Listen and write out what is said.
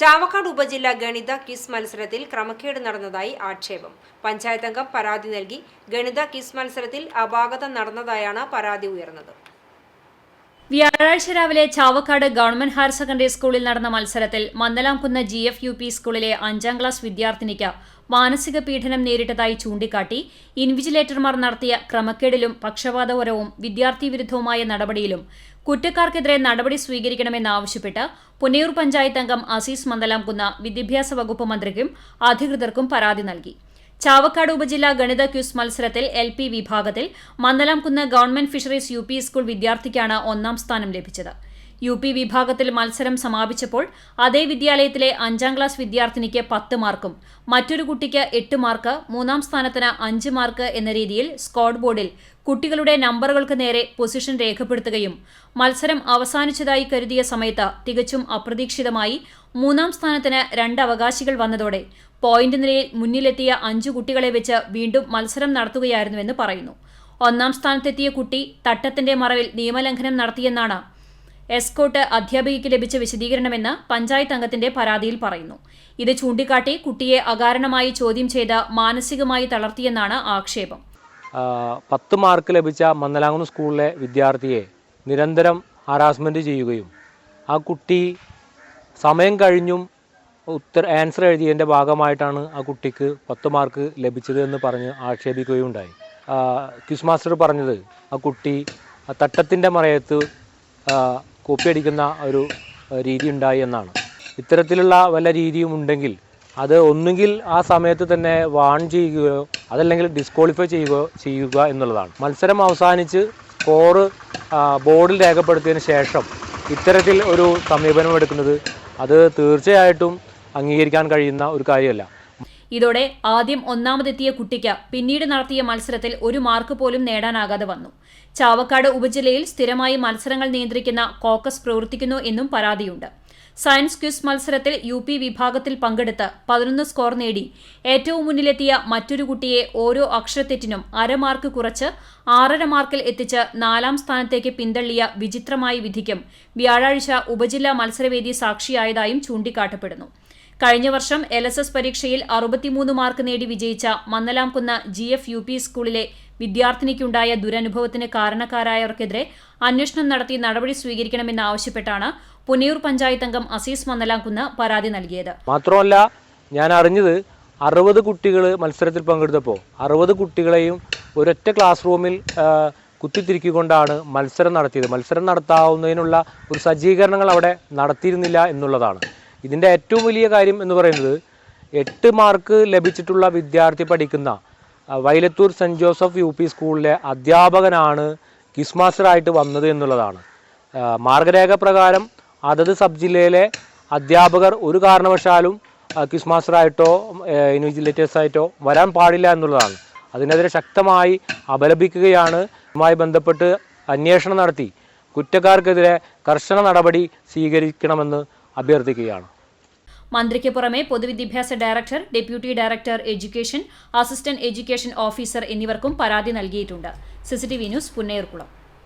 ചാവക്കാട് ഉപജില്ല ഗണിത ക്വിസ് മത്സരത്തിൽ ക്രമക്കേട് നടന്നതായി ആക്ഷേപം. പഞ്ചായത്ത് അംഗം പരാതി നൽകി ഗണിത ക്വിസ് മത്സരത്തിൽ അപാകത നടന്നതായാണ് പരാതി ഉയർന്നത്. വ്യാഴാഴ്ച രാവിലെ ചാവക്കാട് ഗവൺമെന്റ് ഹയർ സെക്കൻഡറി സ്കൂളിൽ നടന്ന മത്സരത്തിൽ Mandalamkunnu G F U P സ്കൂളിലെ അഞ്ചാം ക്ലാസ് വിദ്യാർത്ഥിനിക്ക് മാനസിക പീഡനം നേരിട്ടതായി ചൂണ്ടിക്കാട്ടി ഇൻവിജിലേറ്റർമാർ നടത്തിയ ക്രമക്കേടിലും പക്ഷപാതപരവും വിദ്യാർത്ഥി വിരുദ്ധവുമായ നടപടിയിലും കുറ്റക്കാർക്കെതിരെ നടപടി സ്വീകരിക്കണമെന്നാവശ്യപ്പെട്ട് പുന്നയൂർ പഞ്ചായത്ത് അംഗം അസീസ് മന്ദലാംകുന്ന വിദ്യാഭ്യാസ വകുപ്പ് മന്ത്രിക്കും അധികൃതർക്കും പരാതി നൽകി. ചാവക്കാട് ഉപജില്ലാ ഗണിത ക്യൂസ് മത്സരത്തിൽ എൽ പി വിഭാഗത്തിൽ Mandalamkunnu government fisheries U school വിദ്യാർത്ഥിക്കാണ് ഒന്നാം സ്ഥാനം ലഭിച്ചത്. യു പി വിഭാഗത്തിൽ മത്സരം സമാപിച്ചപ്പോൾ അതേ വിദ്യാലയത്തിലെ അഞ്ചാം ക്ലാസ് വിദ്യാർത്ഥിനിക്ക് പത്ത് മാർക്കും മറ്റൊരു കുട്ടിക്ക് എട്ട് മാർക്ക് മൂന്നാം സ്ഥാനത്തിന് അഞ്ച് മാർക്ക് എന്ന രീതിയിൽ സ്കോഡ് ബോർഡിൽ കുട്ടികളുടെ നമ്പറുകൾക്ക് നേരെ പൊസിഷൻ രേഖപ്പെടുത്തുകയും മത്സരം അവസാനിച്ചതായി കരുതിയ സമയത്ത് തികച്ചും അപ്രതീക്ഷിതമായി മൂന്നാം സ്ഥാനത്തിന് രണ്ട് അവകാശികൾ വന്നതോടെ പോയിന്റ് നിലയിൽ മുന്നിലെത്തിയ അഞ്ചു കുട്ടികളെ വെച്ച് വീണ്ടും മത്സരം നടത്തുകയായിരുന്നുവെന്ന് പറയുന്നു. ഒന്നാം സ്ഥാനത്തെത്തിയ കുട്ടി തട്ടത്തിന്റെ മറവിൽ നിയമലംഘനം നടത്തിയെന്നാണ് എസ്കോട്ട് അധ്യാപികയ്ക്ക് ലഭിച്ച വിശദീകരണമെന്ന് പഞ്ചായത്ത് അംഗത്തിന്റെ പരാതിയിൽ പറയുന്നു. ഇത് ചൂണ്ടിക്കാട്ടി കുട്ടിയെ അകാരണമായി ചോദ്യം ചെയ്ത് മാനസികമായി തളർത്തിയെന്നാണ് ആക്ഷേപം. പത്ത് മാർക്ക് ലഭിച്ച മന്നലാങ്ങുന്ന സ്കൂളിലെ വിദ്യാർത്ഥിയെ നിരന്തരം ഹറാസ്മെന്റ് ചെയ്യുകയും ആ കുട്ടി സമയം കഴിഞ്ഞും ഉത്തര ആൻസർ എഴുതിയതിന്റെ ഭാഗമായിട്ടാണ് ആ കുട്ടിക്ക് പത്ത് മാർക്ക് ലഭിച്ചത് എന്ന് പറഞ്ഞ് ആക്ഷേപിക്കുകയും ഉണ്ടായി ക്വിസ് മാസ്റ്റർ പറഞ്ഞത് ആ കുട്ടി തട്ടത്തിന്റെ മറയത്ത് ആ, കോപ്പി അടിക്കുന്ന ഒരു രീതി ഉണ്ടായി എന്നാണ്. ഇത്തരത്തിലുള്ള വല്ല രീതിയും ഉണ്ടെങ്കിൽ അത് ഒന്നുകിൽ ആ സമയത്ത് തന്നെ വാൺ ചെയ്യുകയോ അതല്ലെങ്കിൽ ഡിസ്ക്വാളിഫൈ ചെയ്യുകയോ ചെയ്യുക എന്നുള്ളതാണ്. മത്സരം അവസാനിച്ച് സ്കോറ് ബോർഡിൽ രേഖപ്പെടുത്തിയതിന് ശേഷം ഇത്തരത്തിൽ ഒരു സമീപനം എടുക്കുന്നത് അത് തീർച്ചയായിട്ടും അംഗീകരിക്കാൻ കഴിയുന്ന ഒരു കാര്യമല്ല. ഇതോടെ ആദ്യം ഒന്നാമതെത്തിയ കുട്ടിക്ക് പിന്നീട് നടത്തിയ മത്സരത്തിൽ ഒരു മാർക്ക് പോലും നേടാനാകാതെ വന്നു. ചാവക്കാട് ഉപജില്ലയിൽ സ്ഥിരമായി മത്സരങ്ങൾ നിയന്ത്രിക്കുന്ന കോക്കസ് പ്രവർത്തിക്കുന്നു എന്നും പരാതിയുണ്ട്. സയൻസ് ക്വിസ് മത്സരത്തിൽ യു പി വിഭാഗത്തിൽ പങ്കെടുത്ത് പതിനൊന്ന് സ്കോർ നേടി ഏറ്റവും മുന്നിലെത്തിയ മറ്റൊരു കുട്ടിയെ ഓരോ അക്ഷരത്തെറ്റിനും അരമാർക്ക് കുറച്ച് ആറര മാർക്കിൽ എത്തിച്ച് നാലാം സ്ഥാനത്തേക്ക് പിന്തള്ളിയ വിചിത്രമായ വിധിക്കും വ്യാഴാഴ്ച ഉപജില്ലാ മത്സരവേദി സാക്ഷിയായതായും ചൂണ്ടിക്കാട്ടപ്പെടുന്നു. കഴിഞ്ഞ വർഷം എൽ എസ് എസ് പരീക്ഷയിൽ അറുപത്തിമൂന്ന് മാർക്ക് നേടി വിജയിച്ച Mannalamkunna G F U P സ്കൂളിലെ വിദ്യാർത്ഥിനിക്കുണ്ടായ ദുരനുഭവത്തിന് കാരണക്കാരായവർക്കെതിരെ അന്വേഷണം നടത്തി നടപടി സ്വീകരിക്കണമെന്നാവശ്യപ്പെട്ടാണ് പുനയൂർ പഞ്ചായത്ത് അംഗം അസീസ് മന്നലാംകുന്ന് പരാതി നൽകിയത്. മാത്രമല്ല ഞാൻ അറിഞ്ഞത് അറുപത് കുട്ടികൾ മത്സരത്തിൽ പങ്കെടുത്തപ്പോൾ അറുപത് കുട്ടികളെയും ഒരൊറ്റ ക്ലാസ് റൂമിൽ കുത്തിത്തിരിക്കൊണ്ടാണ് മത്സരം നടത്തിയത്. മത്സരം നടത്താവുന്നതിനുള്ള ഒരു സജ്ജീകരണങ്ങൾ അവിടെ നടത്തിയിരുന്നില്ല എന്നുള്ളതാണ്. ഇതിന്റെ ഏറ്റവും വലിയ കാര്യം എന്ന് പറയുന്നത് എട്ട് മാർക്ക് ലഭിച്ചിട്ടുള്ള വിദ്യാർത്ഥി പഠിക്കുന്ന Vailathur saint Joseph U P സ്കൂളിലെ അധ്യാപകനാണ് ക്വിസ് മാസ്റ്ററായിട്ട് വന്നത് എന്നുള്ളതാണ്. മാർഗരേഖ പ്രകാരം അതത് സബ് ജില്ലയിലെ അധ്യാപകർ ഒരു കാരണവശാലും ക്വിസ് മാസ്റ്ററായിട്ടോ ഇൻവിജിലേറ്റേഴ്സായിട്ടോ വരാൻ പാടില്ല എന്നുള്ളതാണ്. അതിനെതിരെ ശക്തമായി അപലപിക്കുകയാണ്. ഇതുമായി ബന്ധപ്പെട്ട് അന്വേഷണം നടത്തി. കുറ്റക്കാർക്കെതിരെ കർശന നടപടി സ്വീകരിക്കണമെന്ന് അഭ്യർത്ഥിക്കുകയാണ്. മന്ത്രിക്ക് പുറമെ പൊതുവിദ്യാഭ്യാസ director deputy director education assistant education officer എന്നിവർക്കും പരാതി നൽകിയിട്ടുണ്ട്. CCTV news Punnayurkulam.